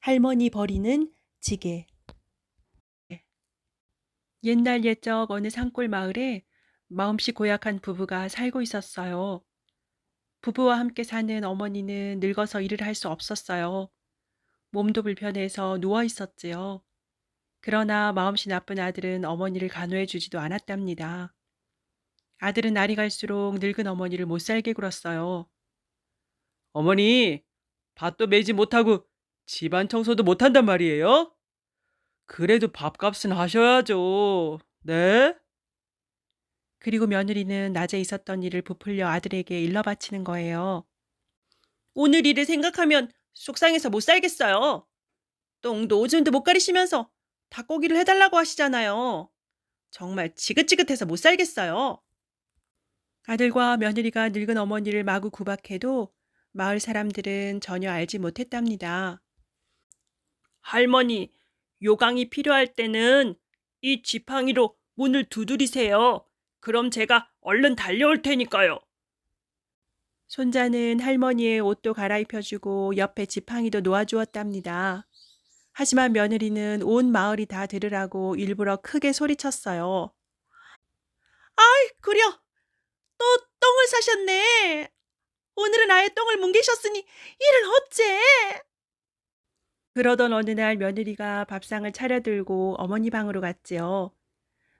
할머니 버리는 지게. 옛날 옛적 어느 산골 마을에 마음씨 고약한 부부가 살고 있었어요. 부부와 함께 사는 어머니는 늙어서 일을 할 수 없었어요. 몸도 불편해서 누워 있었지요. 그러나 마음씨 나쁜 아들은 어머니를 간호해 주지도 않았답니다. 아들은 날이 갈수록 늙은 어머니를 못 살게 굴었어요. 어머니, 밭도 매지 못하고 집안 청소도 못한단 말이에요? 그래도 밥값은 하셔야죠. 네? 그리고 며느리는 낮에 있었던 일을 부풀려 아들에게 일러 바치는 거예요. 오늘 일을 생각하면 속상해서 못 살겠어요. 똥도 오줌도 못 가리시면서 닭고기를 해달라고 하시잖아요. 정말 지긋지긋해서 못 살겠어요. 아들과 며느리가 늙은 어머니를 마구 구박해도 마을 사람들은 전혀 알지 못했답니다. 할머니, 요강이 필요할 때는 이 지팡이로 문을 두드리세요. 그럼 제가 얼른 달려올 테니까요. 손자는 할머니의 옷도 갈아입혀주고 옆에 지팡이도 놓아주었답니다. 하지만 며느리는 온 마을이 다 들으라고 일부러 크게 소리쳤어요. 아이, 그려. 또 똥을 사셨네. 오늘은 아예 똥을 뭉개셨으니 일을 어째? 그러던 어느 날 며느리가 밥상을 차려들고 어머니 방으로 갔지요.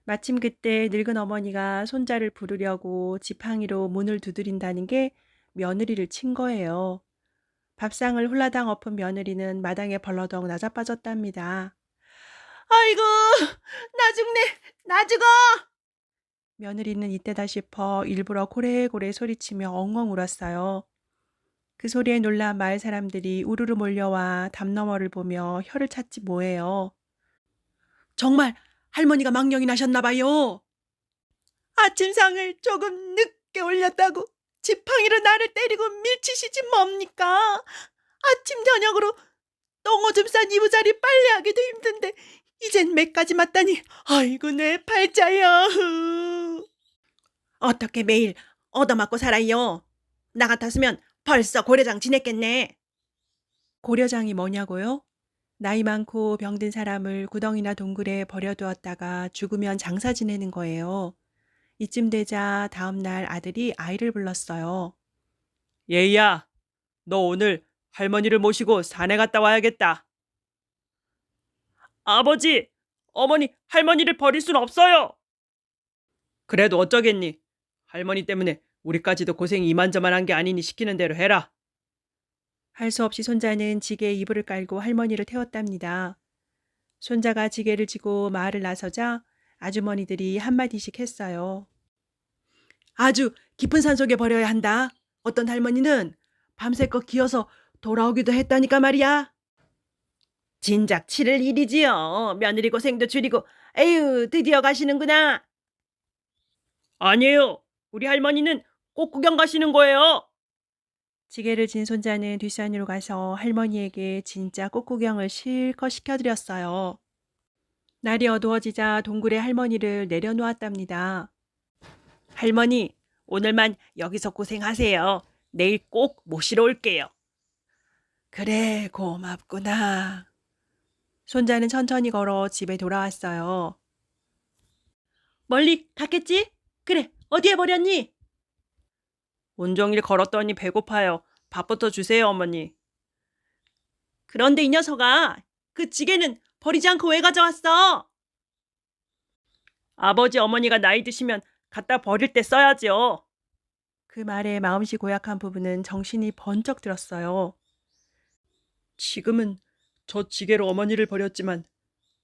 마침 그때 늙은 어머니가 손자를 부르려고 지팡이로 문을 두드린다는 게 며느리를 친 거예요. 밥상을 홀라당 엎은 며느리는 마당에 벌러덩 낮아빠졌답니다. 아이고, 나 죽네, 나 죽어! 며느리는 이때다 싶어 일부러 고래고래 소리치며 엉엉 울었어요. 그 소리에 놀란 마을 사람들이 우르르 몰려와 담 너머를 보며 혀를 찾지 뭐해요. 정말 할머니가 망령이 나셨나 봐요. 아침상을 조금 늦게 올렸다고 지팡이로 나를 때리고 밀치시지 뭡니까? 아침 저녁으로 똥오줌 싼 이부자리 빨래하기도 힘든데 이젠 맥까지 맞다니 아이고 내 팔자야. 어떻게 매일 얻어맞고 살아요? 나 같았으면 벌써 고려장 지냈겠네. 고려장이 뭐냐고요? 나이 많고 병든 사람을 구덩이나 동굴에 버려두었다가 죽으면 장사 지내는 거예요. 이쯤 되자 다음날 아들이 아이를 불렀어요. 얘야, 너 오늘 할머니를 모시고 산에 갔다 와야겠다. 아버지, 어머니, 할머니를 버릴 순 없어요. 그래도 어쩌겠니? 할머니 때문에 우리까지도 고생이 이만저만한 게 아니니 시키는 대로 해라. 할 수 없이 손자는 지게에 이불을 깔고 할머니를 태웠답니다. 손자가 지게를 지고 마을을 나서자 아주머니들이 한마디씩 했어요. 아주 깊은 산 속에 버려야 한다. 어떤 할머니는 밤새껏 기어서 돌아오기도 했다니까 말이야. 진작 치를 일이지요. 며느리 고생도 줄이고 에휴 드디어 가시는구나. 아니에요. 우리 할머니는 꽃 구경 가시는 거예요. 지게를 진 손자는 뒷산으로 가서 할머니에게 진짜 꽃 구경을 실컷 시켜드렸어요. 날이 어두워지자 동굴에 할머니를 내려놓았답니다. 할머니, 오늘만 여기서 고생하세요. 내일 꼭 모시러 올게요. 그래, 고맙구나. 손자는 천천히 걸어 집에 돌아왔어요. 멀리 갔겠지? 그래, 어디에 버렸니? 온종일 걸었더니 배고파요. 밥부터 주세요, 어머니. 그런데 이 녀석아, 그 지게는 버리지 않고 왜 가져왔어? 아버지, 어머니가 나이 드시면 갖다 버릴 때 써야지요. 그 말에 마음씨 고약한 부부는 정신이 번쩍 들었어요. 지금은 저 지게로 어머니를 버렸지만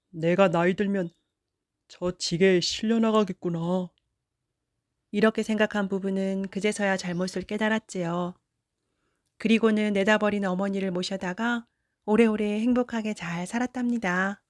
내가 나이 들면 저 지게에 실려 나가겠구나. 이렇게 생각한 부부는 그제서야 잘못을 깨달았지요. 그리고는 내다버린 어머니를 모셔다가 오래오래 행복하게 잘 살았답니다.